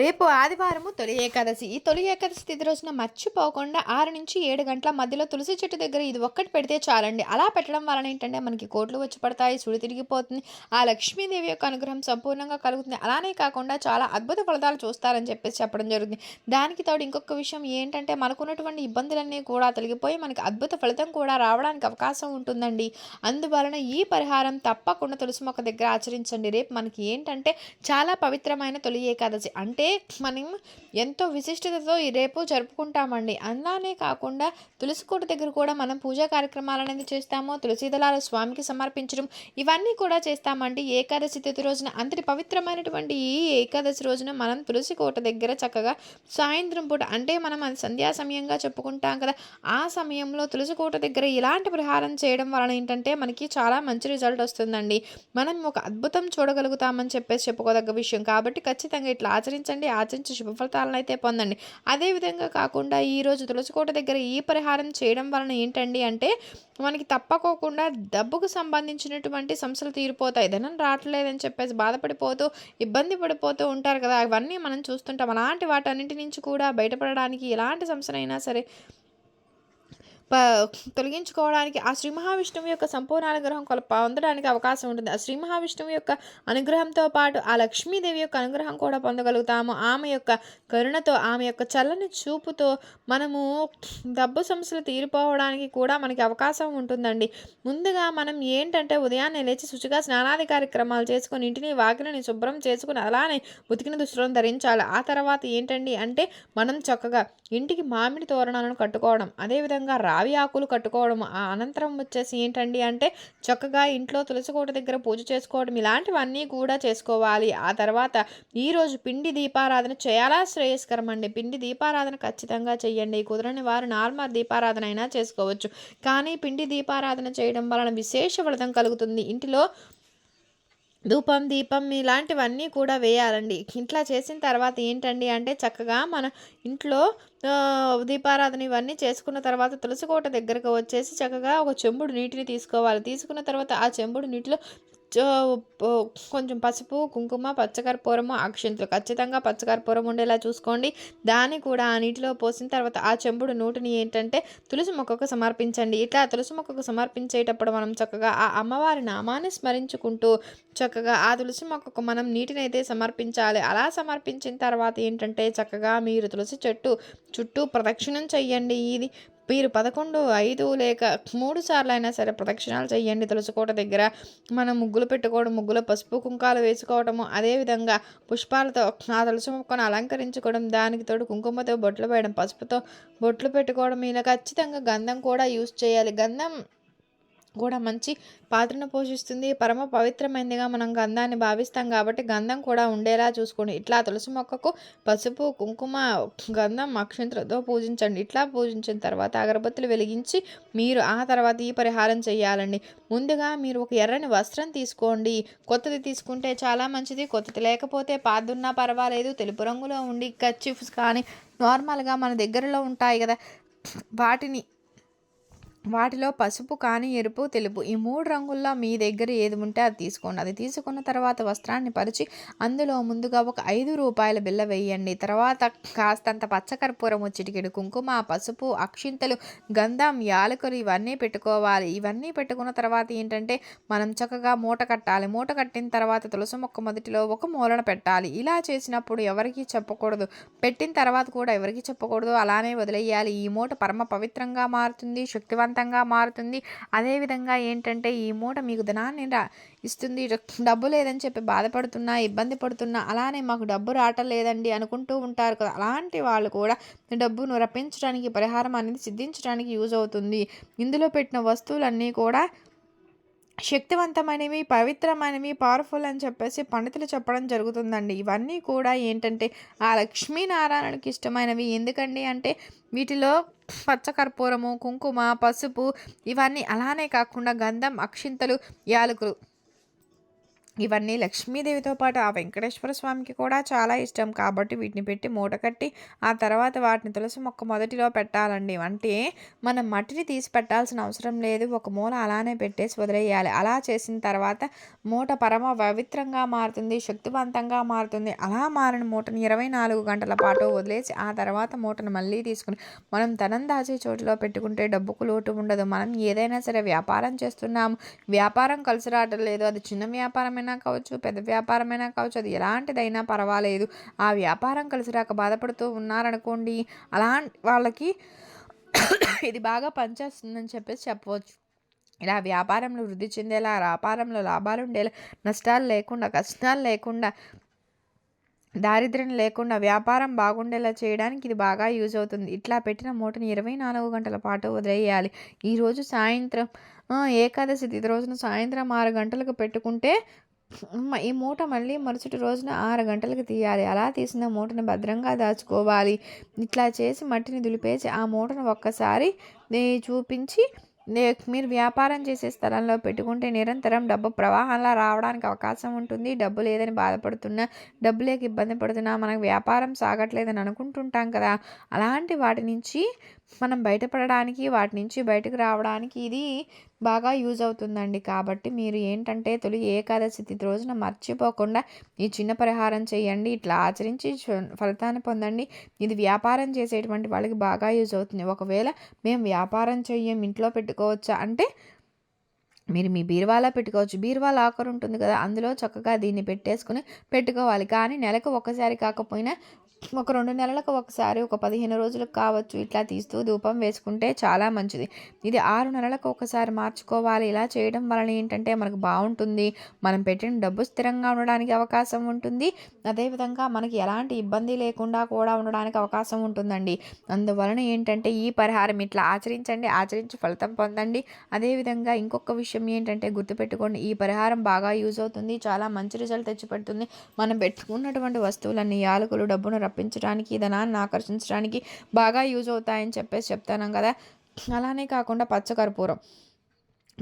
రేపు ఆదివారము తొలి ఏకాదశి. ఈ తొలి ఏకాదశి తిథి రోజున మర్చిపోకుండా ఆరు నుంచి ఏడు గంటల మధ్యలో తులసి చెట్టు దగ్గర ఇది ఒక్కటి పెడితే చాలండి. అలా పెట్టడం వలన ఏంటంటే మనకి కోట్లు వచ్చి పడతాయి సుడి తిరిగిపోతుంది. ఆ లక్ష్మీదేవి యొక్క అనుగ్రహం సంపూర్ణంగా కలుగుతుంది. అలానే కాకుండా చాలా అద్భుత ఫలితాలు చూస్తారని చెప్పేసి చెప్పడం జరుగుతుంది. దానికి తోడు ఇంకొక విషయం ఏంటంటే మనకున్నటువంటి ఇబ్బందులన్నీ కూడా తొలగిపోయి మనకి అద్భుత ఫలితం కూడా రావడానికి అవకాశం ఉంటుందండి. అందువలన ఈ పరిహారం తప్పకుండా తులసి మొక్క దగ్గర ఆచరించండి. రేపు మనకి ఏంటంటే చాలా పవిత్రమైన తొలి ఏకాదశి. అంటే మనం ఎంతో విశిష్టతతో ఈ రేపు జరుపుకుంటామండి. అలానే కాకుండా తులసి కోట దగ్గర కూడా మనం పూజా కార్యక్రమాలు అనేది చేస్తాము. తులసి దళాలు స్వామికి సమర్పించడం ఇవన్నీ కూడా చేస్తామండి. ఏకాదశి తిథి రోజున అంతటి పవిత్రమైనటువంటి ఈ ఏకాదశి రోజున మనం తులసి కోట దగ్గర చక్కగా సాయంత్రం పూట అంటే మనం అది సంధ్యా సమయంగా చెప్పుకుంటాం కదా ఆ సమయంలో తులసి కోట దగ్గర ఇలాంటి ప్రహారం చేయడం వలన ఏంటంటే మనకి చాలా మంచి రిజల్ట్ వస్తుందండి. మనం ఒక అద్భుతం చూడగలుగుతామని చెప్పేసి చెప్పుకోదగ్గ విషయం. కాబట్టి ఖచ్చితంగా ఇట్లా ఆచరించండి. ఆచరించి శుభఫలితాలను అయితే పొందండి. అదేవిధంగా కాకుండా ఈరోజు తులసికోట దగ్గర ఈ పరిహారం చేయడం వలన ఏంటండి అంటే మనకి తప్పకోకుండా డబ్బుకు సంబంధించినటువంటి సమస్యలు తీరిపోతాయి. ధనం రావట్లేదని చెప్పేసి బాధపడిపోతూ ఇబ్బంది పడిపోతూ ఉంటారు కదా. అవన్నీ మనం చూస్తుంటాం. అలాంటి వాటన్నింటి నుంచి కూడా బయటపడడానికి ఎలాంటి సమస్యనైనా సరే ప తొలగించుకోవడానికి ఆ శ్రీ మహావిష్ణువు యొక్క సంపూర్ణ అనుగ్రహం కొల పొందడానికి అవకాశం ఉంటుంది. ఆ శ్రీ మహావిష్ణువు యొక్క అనుగ్రహంతో పాటు ఆ లక్ష్మీదేవి యొక్క అనుగ్రహం కూడా పొందగలుగుతాము. ఆమె యొక్క కరుణతో ఆమె యొక్క చల్లని చూపుతో మనము డబ్బు సమస్యలు తీరిపోవడానికి కూడా మనకి అవకాశం ఉంటుందండి. ముందుగా మనం ఏంటంటే ఉదయాన్నే లేచి శుచిగా స్నానాది కార్యక్రమాలు చేసుకొని ఇంటిని వాకిలిని శుభ్రం చేసుకుని అలానే ఉతికిన దుస్తులను ధరించాలి. ఆ తర్వాత ఏంటండి అంటే మనం చక్కగా ఇంటికి మామిడి తోరణాలను కట్టుకోవడం అదేవిధంగా రావి ఆకులు కట్టుకోవడం ఆ అనంతరం వచ్చేసి ఏంటండి అంటే చక్కగా ఇంట్లో తులసికోట దగ్గర పూజ చేసుకోవడం ఇలాంటివన్నీ కూడా చేసుకోవాలి. ఆ తర్వాత ఈరోజు పిండి దీపారాధన చేయాలా శ్రేయస్కరం అండి. పిండి దీపారాధన ఖచ్చితంగా చేయండి కుదరని వారు నార్మల్ దీపారాధన అయినా చేసుకోవచ్చు. కానీ పిండి దీపారాధన చేయడం వలన విశేష ఫలితం కలుగుతుంది. ఇంటిలో ధూపం దీపం ఇలాంటివన్నీ కూడా వేయాలండి. ఇట్లా చేసిన తర్వాత ఏంటండి అంటే చక్కగా మన ఇంట్లో దీపారాధన ఇవన్నీ చేసుకున్న తర్వాత తులసి కోట దగ్గరకు వచ్చేసి చక్కగా ఒక చెంబుడు నీటిని తీసుకోవాలి. తీసుకున్న తర్వాత ఆ చెంబుడు నీటిలో కొంచెం పసుపు కుంకుమ పచ్చకర్పూరము అక్షంతులు ఖచ్చితంగా పచ్చకర్పూరం ఉండేలా చూసుకోండి. దాన్ని కూడా ఆ నీటిలో పోసిన తర్వాత ఆ చెంబుడు నూటిని ఏంటంటే తులసి మొక్కకు సమర్పించండి. ఇట్లా తులసి మొక్కకు సమర్పించేటప్పుడు మనం చక్కగా ఆ అమ్మవారి నామాన్ని స్మరించుకుంటూ చక్కగా ఆ తులసి మొక్కకు మనం నీటిని అయితే సమర్పించాలి. అలా సమర్పించిన తర్వాత ఏంటంటే చక్కగా మీరు తులసి చెట్టు చుట్టూ ప్రదక్షిణం చెయ్యండి. ఇది మీరు పదకొండు ఐదు లేక మూడు సార్లు అయినా సరే ప్రదక్షిణాలు చేయండి. తులసికోట దగ్గర మనం ముగ్గులు పెట్టుకోవడం ముగ్గులో పసుపు కుంకాలు వేసుకోవడము అదేవిధంగా పుష్పాలతో ఆ తులసి మొక్కను అలంకరించుకోవడం దానికి తోడు కుంకుమతో బొట్లు వేయడం పసుపుతో బొట్లు పెట్టుకోవడం ఇలా ఖచ్చితంగా గంధం కూడా యూస్ చేయాలి. గంధం కూడా మంచి పాత్రను పోషిస్తుంది. పరమ పవిత్రమైనదిగా మనం గంధాన్ని భావిస్తాం కాబట్టి గంధం కూడా ఉండేలా చూసుకోండి. ఇట్లా తులసి మొక్కకు పసుపు కుంకుమ గంధం అక్షంతలతో పూజించండి. ఇట్లా పూజించిన తర్వాత అగరబత్తులు వెలిగించి మీరు ఆ తర్వాత ఈ పరిహారం చేయాలండి. ముందుగా మీరు ఒక ఎర్రని వస్త్రం తీసుకోండి. కొత్తది తీసుకుంటే చాలా మంచిది. కొత్తది లేకపోతే పాదున్నా పర్వాలేదు. తెలుపు రంగులో ఉండి కచ్చిఫ్స్ కానీ నార్మల్గా మన దగ్గరలో ఉంటాయి కదా. వాటిని వాటిలో పసుపు కానీ ఎరుపు తెలుపు ఈ మూడు రంగుల్లో మీ దగ్గర ఏది ఉంటే అది తీసుకోండి. అది తీసుకున్న తర్వాత వస్త్రాన్ని పరిచి అందులో ముందుగా ఒక ఐదు రూపాయల బిల్ల వేయండి. తర్వాత కాస్తంత పచ్చకర్పూరం చిటికెడు కుంకుమ పసుపు అక్షింతలు గంధం యాలకులు ఇవన్నీ పెట్టుకోవాలి. ఇవన్నీ పెట్టుకున్న తర్వాత ఏంటంటే మనం చక్కగా మూట కట్టాలి. మూట కట్టిన తర్వాత తులసి మొక్క మొదటిలో ఒక మూలన పెట్టాలి. ఇలా చేసినప్పుడు ఎవరికి చెప్పకూడదు. పెట్టిన తర్వాత కూడా ఎవరికి చెప్పకూడదు. అలానే వదిలేయాలి. ఈ మూట పరమ పవిత్రంగా మారుతుంది. శక్తివంతంగా మారుతుంది. అదేవిధంగా ఏంటంటే ఈ మూట మీకు ధనాన్ని రా- ఇస్తుంది. డబ్బు లేదని చెప్పి బాధపడుతున్నా ఇబ్బంది పడుతున్నా అలానే మాకు డబ్బు రావటం లేదండి అనుకుంటూ ఉంటారు కదా. అలాంటి వాళ్ళు కూడా డబ్బును రప్పించడానికి పరిహారం అనేది సిద్ధించడానికి యూజ్ అవుతుంది. ఇందులో పెట్టిన వస్తువులన్నీ కూడా శక్తివంతమైనవి పవిత్రమైనవి పవర్ఫుల్ అని చెప్పేసి పండితులు చెప్పడం జరుగుతుందండి. ఇవన్నీ కూడా ఏంటంటే ఆ లక్ష్మీనారాయణకి ఇష్టమైనవి. ఎందుకండి అంటే వీటిలో పచ్చకర్పూరము కుంకుమ పసుపు ఇవన్నీ అలానే కాకుండా గంధం అక్షింతలు యాలకులు ఇవన్నీ లక్ష్మీదేవితో పాటు ఆ వెంకటేశ్వర స్వామికి కూడా చాలా ఇష్టం. కాబట్టి వీటిని పెట్టి మూట కట్టి ఆ తర్వాత వాటిని తులసి మొక్క మొదటిలో పెట్టాలండి. అంటే మనం మట్టిని తీసి పెట్టాల్సిన అవసరం లేదు. ఒక మూల అలానే పెట్టేసి వదిలేయాలి. అలా చేసిన తర్వాత మూట పరమ పవిత్రంగా మారుతుంది శక్తివంతంగా మారుతుంది. అలా మారిన మూటను ఇరవై నాలుగు గంటల పాటు వదిలేసి ఆ తర్వాత మూటను మళ్ళీ తీసుకుని మనం ధనం దాచే చోటులో పెట్టుకుంటే డబ్బుకు లోటు ఉండదు. మనం ఏదైనా సరే వ్యాపారం చేస్తున్నాము. వ్యాపారం కలిసి రావటం లేదు. అది చిన్న వ్యాపారమైన వ్యాపారమైనా కావచ్చు పెద్ద వ్యాపారమైనా కావచ్చు అది ఎలాంటిదైనా పర్వాలేదు. ఆ వ్యాపారం కలిసి రాక బాధపడుతూ ఉన్నారనుకోండి అలాంటి వాళ్ళకి ఇది బాగా పనిచేస్తుందని చెప్పేసి చెప్పవచ్చు. ఇలా వ్యాపారంలో వృద్ధి చెందేలా వ్యాపారంలో లాభాలు ఉండేలా నష్టాలు లేకుండా కష్టాలు లేకుండా దారిద్ర్యం లేకుండా వ్యాపారం బాగుండేలా చేయడానికి ఇది బాగా యూజ్ అవుతుంది. ఇట్లా పెట్టిన మూటని ఇరవై నాలుగు గంటల పాటు వదిలేయాలి. ఈరోజు సాయంత్రం ఏకాదశి తిథి రోజున సాయంత్రం ఆరు గంటలకు పెట్టుకుంటే ఈ మూట మళ్ళీ మరుసటి రోజున ఆరు గంటలకు తీయాలి. అలా తీసిన మూటను భద్రంగా దాచుకోవాలి. ఇట్లా చేసి మట్టిని దులిపేసి ఆ మూటను ఒక్కసారి చూపించి మీరు వ్యాపారం చేసే స్థలంలో పెట్టుకుంటే నిరంతరం డబ్బు ప్రవాహంలా రావడానికి అవకాశం ఉంటుంది. డబ్బు లేదని బాధపడుతున్నా డబ్బు లేక ఇబ్బంది పడుతున్నా మనకు వ్యాపారం సాగట్లేదని అనుకుంటుంటాం కదా. అలాంటి వాటి నుంచి మనం బయటపడడానికి వాటి నుంచి బయటకు రావడానికి ఇది బాగా యూజ్ అవుతుందండి. కాబట్టి మీరు ఏంటంటే తొలి ఏకాదశి తిథి రోజున మర్చిపోకుండా ఈ చిన్న పరిహారం చేయండి. ఇట్లా ఆచరించి ఫలితాన్ని పొందండి. ఇది వ్యాపారం చేసేటువంటి వాళ్ళకి బాగా యూజ్ అవుతుంది. ఒకవేళ మేము వ్యాపారం చెయ్యం ఇంట్లో పెట్టుకోవచ్చా అంటే మీరు మీ బీరువాలో పెట్టుకోవచ్చు. బీరువా లాకర్ ఉంటుంది కదా అందులో చక్కగా దీన్ని పెట్టేసుకుని పెట్టుకోవాలి. కానీ నెలకు ఒకసారి కాకపోయినా ఒక రెండు నెలలకు ఒకసారి ఒక పదిహేను రోజులకు కావచ్చు ఇట్లా తీస్తూ ధూపం వేసుకుంటే చాలా మంచిది. ఇది ఆరు నెలలకు ఒకసారి మార్చుకోవాలి. ఇలా చేయడం వలన ఏంటంటే మనకు బాగుంటుంది. మనం పెట్టిన డబ్బు స్థిరంగా ఉండడానికి అవకాశం ఉంటుంది. అదేవిధంగా మనకి ఎలాంటి ఇబ్బంది లేకుండా కూడా ఉండడానికి అవకాశం ఉంటుందండి. అందువలన ఏంటంటే ఈ పరిహారం ఇట్లా ఆచరించండి ఆచరించి ఫలితం పొందండి. అదేవిధంగా ఇంకొక విషయం ఏంటంటే గుర్తుపెట్టుకోండి ఈ పరిహారం బాగా యూజ్ అవుతుంది చాలా మంచి రిజల్ట్ తెచ్చిపెడుతుంది. మనం పెట్టుకున్నటువంటి వస్తువులన్నీ యాలకులు డబ్బును రప్పించడానికి ధనాన్ని ఆకర్షించడానికి బాగా యూజ్ అవుతాయని చెప్పేసి చెప్తాను కదా. అలానే కాకుండా పచ్చకర్పూరం.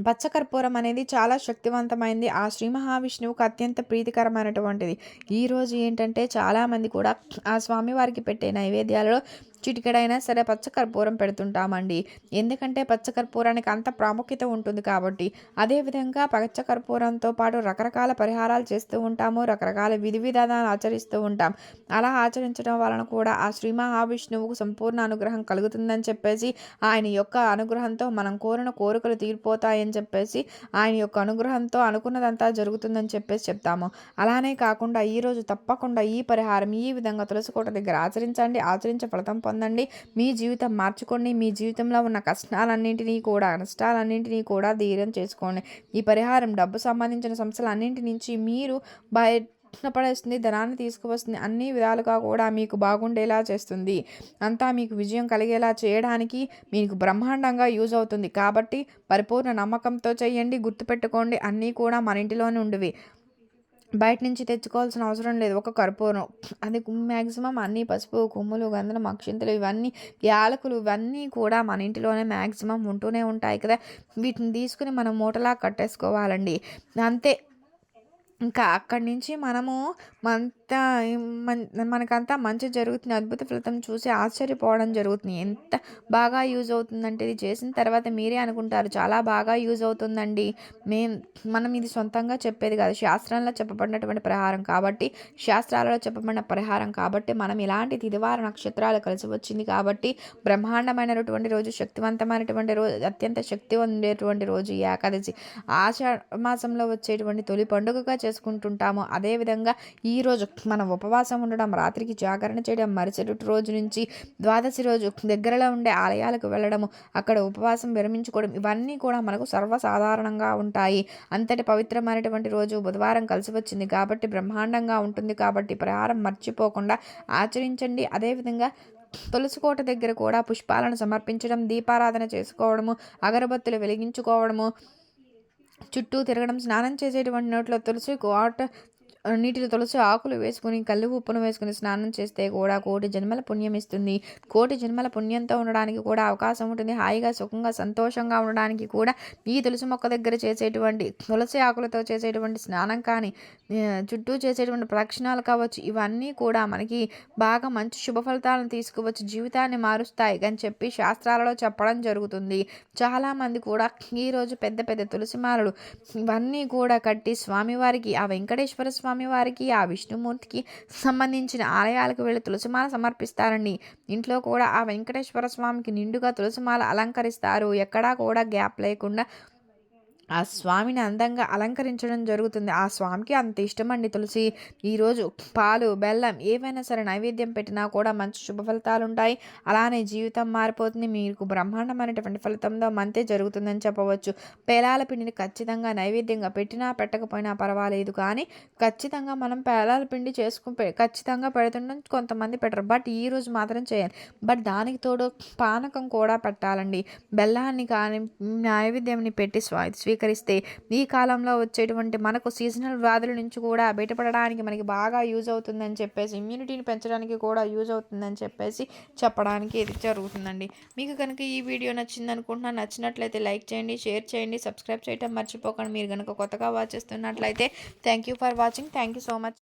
పచ్చకర్పూరం అనేది చాలా శక్తివంతమైంది. ఆ శ్రీ మహావిష్ణువుకు అత్యంత ప్రీతికరమైనటువంటిది. ఈరోజు ఏంటంటే చాలామంది కూడా ఆ స్వామివారికి పెట్టే నైవేద్యాలలో చిటికెడైనా సరే పచ్చకర్పూరం పెడుతుంటామండి. ఎందుకంటే పచ్చకర్పూరానికి అంత ప్రాముఖ్యత ఉంటుంది కాబట్టి. అదేవిధంగా పచ్చకర్పూరంతో పాటు రకరకాల పరిహారాలు చేస్తూ ఉంటాము రకరకాల విధి విధానాలు ఆచరిస్తూ ఉంటాం. అలా ఆచరించడం వలన కూడా ఆ శ్రీ మహావిష్ణువుకు సంపూర్ణ అనుగ్రహం కలుగుతుందని చెప్పేసి ఆయన యొక్క అనుగ్రహంతో మనం కోరిన కోరికలు తీరిపోతాయని చెప్పేసి ఆయన యొక్క అనుగ్రహంతో అనుకున్నదంతా జరుగుతుందని చెప్పేసి చెప్తాము. అలానే కాకుండా ఈరోజు తప్పకుండా ఈ పరిహారం ఈ విధంగా తులసికోట దగ్గర ఆచరించండి. ఆచరించే ఫలితం పొందండి. మీ జీవితం మార్చుకోండి. మీ జీవితంలో ఉన్న కష్టాలన్నింటినీ కూడా నష్టాలన్నింటినీ కూడా ధైర్యం చేసుకోండి. ఈ పరిహారం డబ్బు సంబంధించిన సమస్యలన్నింటి నుంచి మీరు బయ పడేస్తుంది ధనాన్ని తీసుకువస్తుంది. అన్ని విధాలుగా కూడా మీకు బాగుండేలా చేస్తుంది. అంతా మీకు విజయం కలిగేలా చేయడానికి మీకు బ్రహ్మాండంగా యూజ్ అవుతుంది. కాబట్టి పరిపూర్ణ నమ్మకంతో చేయండి గుర్తుపెట్టుకోండి. అన్నీ కూడా మన ఇంటిలోనే ఉండేవి. బయట నుంచి తెచ్చుకోవాల్సిన అవసరం లేదు. ఒక కర్పూరం. అది మ్యాక్సిమం అన్ని పసుపు కొమ్ములు గంధం అక్షింతలు ఇవన్నీ యాలకులు ఇవన్నీ కూడా మన ఇంటిలోనే మ్యాక్సిమం ఉంటూనే ఉంటాయి కదా. వీటిని తీసుకుని మనం మూటలా కట్టేసుకోవాలండి. అంతే. ఇంకా అక్కడి నుంచి మనము మంత మనకంతా మంచి జరుగుతుంది అద్భుత ఫలితం చూసి ఆశ్చర్యపోవడం జరుగుతుంది. ఎంత బాగా యూజ్ అవుతుందంటే ఇది చేసిన తర్వాత మీరే అనుకుంటారు చాలా బాగా యూజ్ అవుతుందండి. మేం మనం ఇది సొంతంగా చెప్పేది కాదు శాస్త్రంలో చెప్పబడినటువంటి పరిహారం కాబట్టి శాస్త్రాలలో చెప్పబడిన పరిహారం కాబట్టి మనం ఇలాంటి తిదివార నక్షత్రాలు కలిసి వచ్చింది కాబట్టి బ్రహ్మాండమైనటువంటి రోజు శక్తివంతమైనటువంటి రోజు అత్యంత శక్తి ఉండేటువంటి రోజు ఏకాదశి. ఆషాఢ మాసంలో వచ్చేటువంటి తొలి పండుగగా చేసుకుంటుంటాము. అదేవిధంగా ఈరోజు మనం ఉపవాసం ఉండడం రాత్రికి జాగరణ చేయడం మరుసటి రోజు నుంచి ద్వాదశి రోజు దగ్గరలో ఉండే ఆలయాలకు వెళ్ళడము అక్కడ ఉపవాసం విరమించుకోవడం ఇవన్నీ కూడా మనకు సర్వసాధారణంగా ఉంటాయి. అంతటి పవిత్రమైనటువంటి రోజు బుధవారం కలిసి వచ్చింది కాబట్టి బ్రహ్మాండంగా ఉంటుంది కాబట్టి ప్రహారం మర్చిపోకుండా ఆచరించండి. అదేవిధంగా తులసికోట దగ్గర కూడా పుష్పాలను సమర్పించడం దీపారాధన చేసుకోవడము అగరబత్తులు వెలిగించుకోవడము చుట్టూ తిరగడం స్నానం చేసేటువంటి నోట్లో తులసి వాటర్ నీటిలో తులసి ఆకులు వేసుకుని కళ్ళు ఉప్పును వేసుకుని స్నానం చేస్తే కూడా కోటి జన్మల పుణ్యం ఇస్తుంది. కోటి జన్మల పుణ్యంతో ఉండడానికి కూడా అవకాశం ఉంటుంది. హాయిగా సుఖంగా సంతోషంగా ఉండడానికి కూడా ఈ తులసి మొక్క దగ్గర చేసేటువంటి తులసి ఆకులతో చేసేటువంటి స్నానం కానీ చుట్టూ చేసేటువంటి ప్రదక్షిణాలు కావచ్చు ఇవన్నీ కూడా మనకి బాగా మంచి శుభ ఫలితాలను తీసుకోవచ్చు జీవితాన్ని మారుస్తాయి అని చెప్పి శాస్త్రాలలో చెప్పడం జరుగుతుంది. చాలామంది కూడా ఈరోజు పెద్ద పెద్ద తులసి మాలలు ఇవన్నీ కూడా కట్టి స్వామివారికి ఆ వెంకటేశ్వర స్వామి వారికి ఆ విష్ణుమూర్తికి సంబంధించిన ఆలయాలకు వెళ్ళి తులసిమాల సమర్పిస్తారండి. ఇంట్లో కూడా ఆ వెంకటేశ్వర స్వామికి నిండుగా తులసిమాల అలంకరిస్తారు. ఎక్కడా కూడా గ్యాప్ లేకుండా ఆ స్వామిని అందంగా అలంకరించడం జరుగుతుంది. ఆ స్వామికి అంత ఇష్టమండి తులసి. ఈరోజు పాలు బెల్లం ఏవైనా సరే నైవేద్యం పెట్టినా కూడా మంచి శుభ ఫలితాలు ఉంటాయి అలానే జీవితం మారిపోతుంది. మీకు బ్రహ్మాండమైనటువంటి ఫలితంతో మంతే జరుగుతుందని చెప్పవచ్చు. పేలాల పిండిని ఖచ్చితంగా నైవేద్యంగా పెట్టినా పెట్టకపోయినా పర్వాలేదు కానీ ఖచ్చితంగా మనం పేలాల పిండి చేసుకుని ఖచ్చితంగా పెడుతుండం కొంతమంది పెట్టరు. బట్ ఈ రోజు మాత్రం చేయాలి. బట్ దానికి తోడు పానకం కూడా పెట్టాలండి. బెల్లాన్ని కానీ నైవేద్యంని పెట్టి స్వా స్వీకరిస్తే ఈ కాలంలో వచ్చేటువంటి మనకు సీజనల్ వ్యాధుల నుంచి కూడా బయటపడడానికి మనకి బాగా యూజ్ అవుతుందని చెప్పేసి ఇమ్యూనిటీని పెంచడానికి కూడా యూజ్ అవుతుందని చెప్పేసి చెప్పడానికి ఇది జరుగుతుందండి. మీకు కనుక ఈ వీడియో నచ్చింది అనుకుంటున్నాను నచ్చినట్లయితే లైక్ చేయండి షేర్ చేయండి సబ్స్క్రైబ్ చేయటం మర్చిపోకండి. మీరు కనుక కొత్తగా వాచ్ చేస్తున్నట్లయితే thank you for watching thank you so much